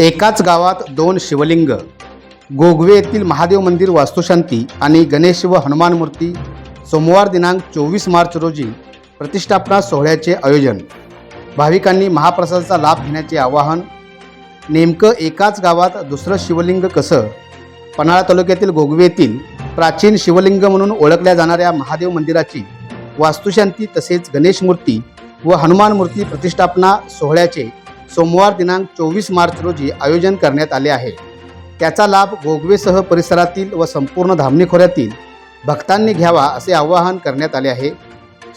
एकाच गावात दोन शिवलिंग गोगवे येथील महादेव मंदिर वास्तुशांती आणि गणेश व हनुमान मूर्ती सोमवार दिनांक चोवीस मार्च रोजी प्रतिष्ठापना सोहळ्याचे आयोजन. भाविकांनी महाप्रसादाचा लाभ घेण्याचे आवाहन. नेमकं एकाच गावात दुसरं शिवलिंग कसं? पन्हाळा तालुक्यातील गोगवेतील प्राचीन शिवलिंग म्हणून ओळखल्या जाणाऱ्या महादेव मंदिराची वास्तुशांती तसेच गणेश मूर्ती व हनुमान मूर्ती प्रतिष्ठापना सोहळ्याचे सोमवार दिनांक चोवीस मार्च रोजी आयोजन करण्यात आले आहे. त्याचा लाभ गोगवेसह परिसरातील व संपूर्ण धामणी खोऱ्यातील भक्तांनी घ्यावा असे आवाहन करण्यात आले आहे.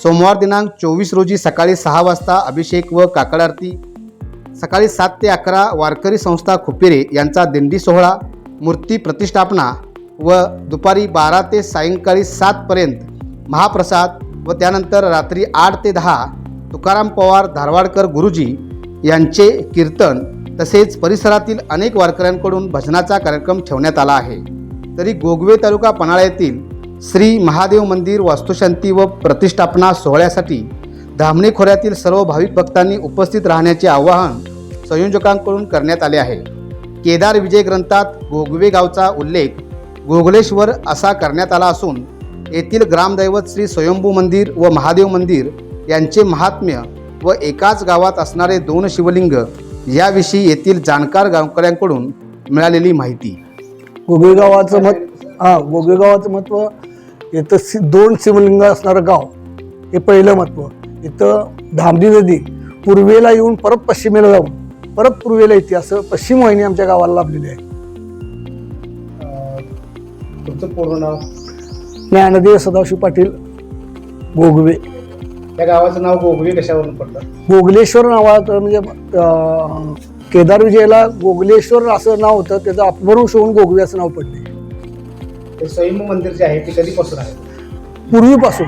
सोमवार दिनांक चोवीस रोजी सकाळी सहा वाजता अभिषेक व काकड आरती सकाळी सात ते अकरा वारकरी संस्था खुपिरे यांचा दिंडी सोहळा मूर्ती प्रतिष्ठापना व दुपारी बारा ते सायंकाळी सातपर्यंत महाप्रसाद व त्यानंतर रात्री आठ ते दहा तुकाराम पवार धारवाडकर गुरुजी यांचे कीर्तन तसेच परिसरातील अनेक वारकऱ्यांकडून भजनाचा कार्यक्रम ठेवण्यात आला आहे. तरी गोगवे तालुका पन्हाळा येथील श्री महादेव मंदिर वास्तुशांती व प्रतिष्ठापना सोहळ्यासाठी धामणे खोऱ्यातील सर्व भाविक भक्तांनी उपस्थित राहण्याचे आवाहन संयोजकांकडून करण्यात आले आहे. केदार विजय ग्रंथात गोगवे गावचा उल्लेख गोगलेश्वर असा करण्यात आला असून येथील ग्रामदैवत श्री स्वयंभू मंदिर व महादेव मंदिर यांचे महात्म्य व एकाच गावात असणारे दोन शिवलिंग याविषयी येथील जाणकार गावकऱ्यांकडून मिळालेली माहिती. गोगवे गावाचं मत हा गोगवे गावाचं महत्त्व इथं सि दोन शिवलिंग असणारं गाव हे पहिलं महत्त्व. इथं धामणी नदी पूर्वेला येऊन परत पश्चिमेला जाऊन परत पूर्वेला येते असं पश्चिम वाहिनी आमच्या गावाला लाभलेली आहे. तुमचं पूर्ण नाव? ज्ञानदेव सदाशिव पाटील गोगवे. त्या गावाचं नाव गोगवे कशावरून पडतं गोगलेश्वर नावाचं म्हणजे अं, केदार विजयला गोगलेश्वर असं नाव होतं त्याचं अपभ्रंश होऊन गोगवे असं नाव पडले. ते स्वयंभू मंदिर जे आहे ते कधीपासून आहे? पूर्वीपासून.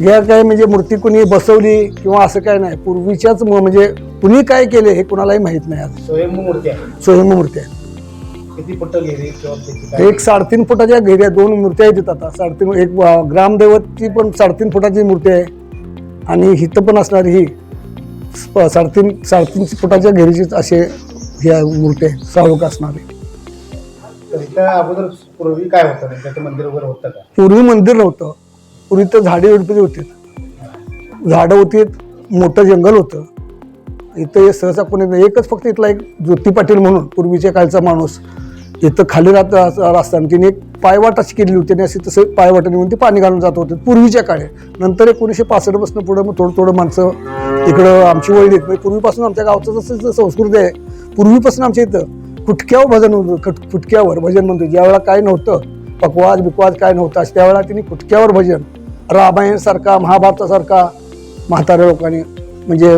या काय म्हणजे मूर्ती कुणी बसवली किंवा असं काय नाही पूर्वीच्याच म- म्हणजे कुणी काय केले हे कुणालाही माहीत नाही आज. स्वयंभू मूर्ती आहे. स्वयंभू मूर्ती आहे. किती किंवा त्याची एक साडेतीन फुटाच्या घेऱ्या दोन मूर्त्या आहेत इथं आता. साडेतीन एक अं, ग्रामदैवतची पण साडेतीन फुटाची मूर्ती आहे. आणि हिथं पण असणारी ही साडेतीन साडेतीन फुटाच्या घेरीचीच असे ह्या मूर्ती आहे. साळूक असणारी. तर अगोदर पूर्वी काय होतं? म्हणजे त्याचं मंदिर वगैरे होतं का? पूर्वी मंदिर नव्हतं. पूर्वी तर झाडे विडपी होती. झाडं होती मोठं जंगल होतं. इथं सहसा कोणी नाही. एकच फक्त इथला एक ज्योती पाटील म्हणून पूर्वीच्या काळचा माणूस. इथं खाली राहत असताना तिने एक पायवाट अशी केलेली होती आणि अशी तसं पायवाटाने म्हणून ते पाणी घालून जात होते. पूर्वीच्या काळी. नंतर एकोणीसशे पासष्टपासून पुढं मग थोडं थोडं माणसं इकडं आमची वळली. म्हणजे पूर्वीपासून आमच्या गावचं जसं संस्कृती आहे पूर्वीपासून आमच्या इथं खुटक्यावर भजन होतं. खट खुटक्यावर भजन म्हणतो. ज्यावेळेला काय नव्हतं पकवाज बिकवाज काय नव्हतं त्यावेळेला तिने खुटक्यावर भजन. रामायणसारखा महाभारतासारखा म्हाताऱ्या लोकांनी म्हणजे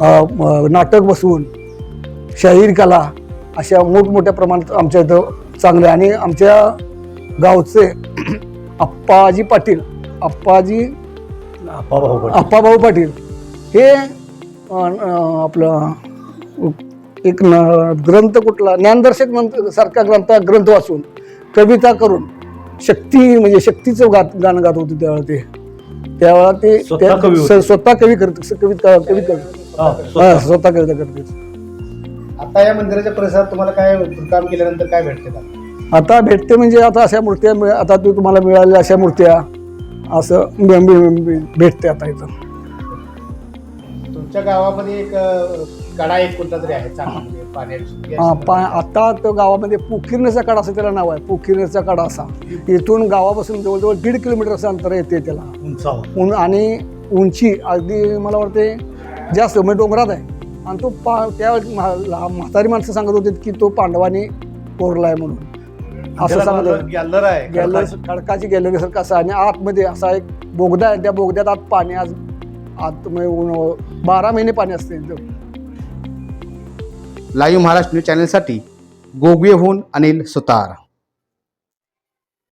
नाटक बसवून शाहीर कला अशा मोठमोठ्या प्रमाणात आमच्या इथं चांगले आणि आमच्या गावचे अप्पाजी पाटील अप्पाजी अप्पाभाऊ पाटील. हे आपलं एक न- ग्रंथ कुठला ज्ञानदर्शक मंत्र सारखा ग्रंथ ग्रंथ वाचून कविता करून शक्ती म्हणजे शक्तीचं गात गाणं गात होते त्यावेळेला ते. त्यावेळेला ते स्वतः त्या- कवी होते. स- स्वतः कवी करत कविता कविता करत. हा, स्वतः. कविता करते आता या मंदिराच्या परिसरात तुम्हाला काय काम केल्यानंतर काय भेटते का? आता भेटते म्हणजे आता अशा मूर्त्या मिळ- आता तू तुम्हाला मिळालेल्या अशा मूर्त्या असं भेटते आता इथं. तुमच्या गावामध्ये एक अं, कडा एक कोणता तरी आहे चांगला म्हणजे पाण्याची हा, पा आता तो गावामध्ये पोखिरण्याचा कडा असं त्याला नाव आहे पोखिरण्याचा कडा असा. इथून गावापासून जवळजवळ दीड किलोमीटरचं अंतर येते त्याला. उंचावर. उन आणि उंची अगदी मला वाटते जास्त म्हणजे डोंगरात आहे. आणि तो पा त्या म्हा- म्हातारी माणसं सांगत होते की तो पांडवाने कोरला आहे म्हणून. असं सांगत होते. गॅलर आहे गॅलरी खडकाची. गॅलरी सारखं असं आणि आतमध्ये असा एक बोगदा आहे त्या बोगद्यात आत पाणी आज आत म्हणजे उन- बारा महिने पाणी असते. एकदम लाईव्ह महाराष्ट्र न्यूज चॅनलसाठी गोगवेहून अनिल सुतार.